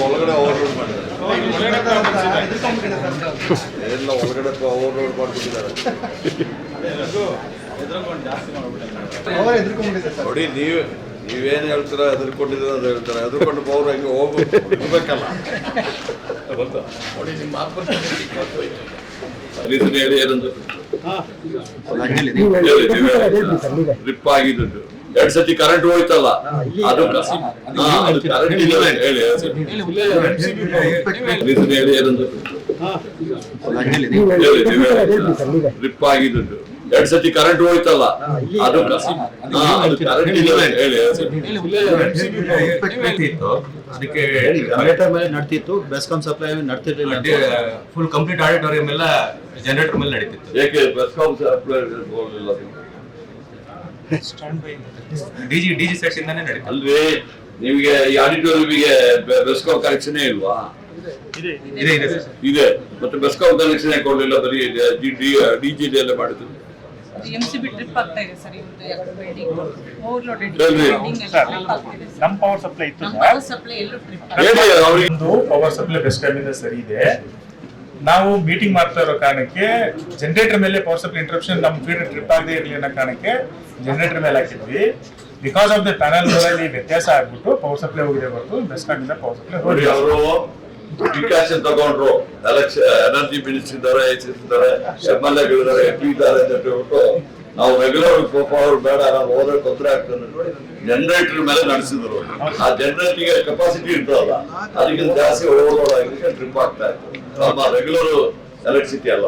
ಒಳಗಡೆ ಓವರ್ಲೋಡ್ ಮಾಡಿದ್ದಾರೆ ಎಲ್ಲ ಒಳಗಡೆ ಓವರ್ಲೋಡ್ ಮಾಡ್ಬಿಟ್ಟಿದ್ದಾರೆ ನೋಡಿ ನೀವು ನೀವೇನು ಹೇಳ್ತೀರ ಎದುರ್ಕೊಂಡಿದ್ದೀರ ಅಂತ ಹೇಳ್ತಾರೆ. ಹೆದರ್ಕೊಂಡು ಪವರ್ ಹಂಗೆ ಹೋಗ್ಬೇಕು ಹೋಗ್ಬೇಕಲ್ಲ ನೋಡಿ ನಿಮ್ಮ ರೀಸನ್ ಹೇಳಿ ಏನಂತ ರಿಪ್ ಆಗಿದ್ದು. ಎರಡ್ ಸತಿ ಕರೆಂಟ್ ಹೋಯ್ತಲ್ಲ ಅದು ಕರೆಂಟ್ ಇಲ್ಲ ಹೇಳಿ ರೀಸನ್ ಹೇಳಿ ಏನಂತ ರಿಪ್ ಆಗಿದ್ದು ಎರಡ್ ಸತಿ ಕರೆಂಟ್ ಹೋಯ್ತಲ್ಲ ಅದು ಕರೆಂಟ್ ಇಲ್ಲ ಹೇಳಿ ಅದಕ್ಕೆ ಜನರೇಟರ್ ಮೇಲೆ ನಡ್ತಿತ್ತು ಬೆಸ್ಕಾಂ ಸಪ್ಲೈ ನಡ್ತಿರ್ಲಿಲ್ಲ ಫುಲ್ ಕಂಪ್ಲೀಟ್ ಆಡಿಟೋರಿಯಂ ಎಲ್ಲ ಜನರೇಟರ್ ಮೇಲೆ ನಡೀತಿತ್ತು ಏಕೆ BESCOM supply DG DG section ನಡೀತಿತ್ತು ಅಲ್ವೇ ನಿಮಗೆ ಈ ಆಡಿಟೋರಿಯಂಗೆ ಬೆಸ್ಕಾಂ ಕನೆಕ್ಷನ್ ಇಲ್ವಾ? ಇದೆ ಇದೆ ಸರ್ ಇದೆ. ಮತ್ತೆ ಬೆಸ್ಕಾಂ ಕನೆಕ್ಷನ್ ಕೊಡಲಿಲ್ಲ ಬರೀ ಡಿ ಜಿ ಎಲ್ಲ ಮಾಡಿದ್ರು ನಮ್ಮ ಪವರ್ ಸಪ್ಲೈ ಇತ್ತು ಪವರ್ ಸಪ್ಲೈ ಎಲ್ಲೂ ಟ್ರಿಪ್ ಹೇಳಿ ಪವರ್ ಸಪ್ಲೈ ಬೆಸ್ಟ್ ಸರಿ ಇದೆ. ನಾವು ಮೀಟಿಂಗ್ ಮಾಡ್ತಾ ಇರೋ ಕಾರಣಕ್ಕೆ ಜನರೇಟರ್ ಮೇಲೆ ಪವರ್ ಸಪ್ಲೈ ಇಂಟ್ರಪ್ಷನ್ ನಮ್ಮ ಫೀಡರ್ ಟ್ರಿಪ್ ಆಗದೆ ಇರಲಿ ಅನ್ನೋ ಕಾರಣಕ್ಕೆ ಜನರೇಟರ್ ಮೇಲೆ ಹಾಕಿದ್ವಿ. ಬಿಕಾಸ್ ಆಫ್ ದ ಪ್ಯಾನಲ್ ಅಲ್ಲಿ ವ್ಯತ್ಯಾಸ ಆಗ್ಬಿಟ್ಟು ಪವರ್ ಸಪ್ಲೈ ಹೋಗಿದೆ ಹೊರತು ಬೆಸ್ಟ್ ಇಂದ ಪವರ್ ಸಪ್ಲೈ ಹೋಗಿ ಅವರು ವಿಕಾಸ್ ತಗೊಂಡ್ರು. ಎನರ್ಜಿ ಮಿನಿಸ್ಟರ್ ಇದ್ದಾರೆ ಎಚ್ ಇದ್ದಾರೆ ಎಂ ಎಲ್ ಎಗಳಿದ್ದಾರೆ ಎಂ ಪಿ ಇದ್ದಾರೆ ಅಂತ ಹೇಳ್ಬಿಟ್ಟು ನಾವು ರೆಗ್ಯುಲರ್ ಪವರ್ ಬೇಡ, ನಾವು ಹೋದ್ರೆ ತೊಂದರೆ ಆಗ್ತದೆ. ಜನರೇಟರ್ ಮೇಲೆ ನಡೆಸಿದ್ರು. ಆ ಜನರೇಟರ್ಗೆ ಕೆಪಾಸಿಟಿ ಇರ್ತದಲ್ಲ ಅದಕ್ಕಿಂತ ಜಾಸ್ತಿ ಓವರ್ಲೋಡ್ ಆಗಲಿಕ್ಕೆ ಟ್ರಿಪ್ ಆಗ್ತಾ ಇತ್ತು. ನಮ್ಮ ರೆಗ್ಯುಲರ್ ಎಲೆಕ್ಟ್ರಿಸಿಟಿ ಅಲ್ಲ.